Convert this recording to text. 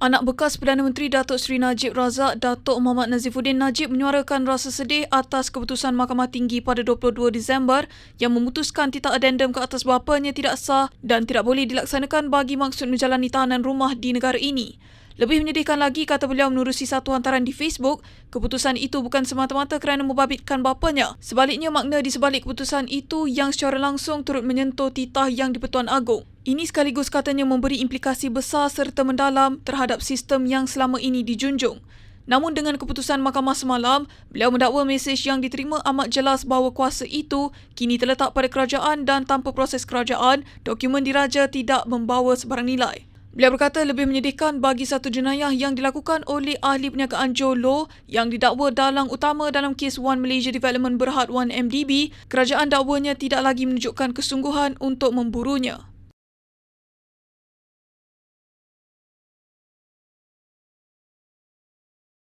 Anak bekas Perdana Menteri Datuk Seri Najib Razak, Datuk Muhammad Nazifuddin Najib menyuarakan rasa sedih atas keputusan Mahkamah Tinggi pada 22 Disember yang memutuskan titah adendum ke atas bapanya tidak sah dan tidak boleh dilaksanakan bagi maksud menjalani tahanan rumah di negara ini. Lebih menyedihkan lagi, kata beliau menerusi satu hantaran di Facebook, keputusan itu bukan semata-mata kerana membabitkan bapanya. Sebaliknya, makna di sebalik keputusan itu yang secara langsung turut menyentuh titah yang di-Pertuan Agong. Ini sekaligus katanya memberi implikasi besar serta mendalam terhadap sistem yang selama ini dijunjung. Namun dengan keputusan mahkamah semalam, beliau mendakwa mesej yang diterima amat jelas bahawa kuasa itu kini terletak pada kerajaan dan tanpa proses kerajaan, dokumen diraja tidak membawa sebarang nilai. Beliau berkata lebih menyedihkan bagi satu jenayah yang dilakukan oleh ahli perniagaan Joe Low yang didakwa dalang utama dalam kes One Malaysia Development Berhad 1 MDB, kerajaan dakwanya tidak lagi menunjukkan kesungguhan untuk memburunya.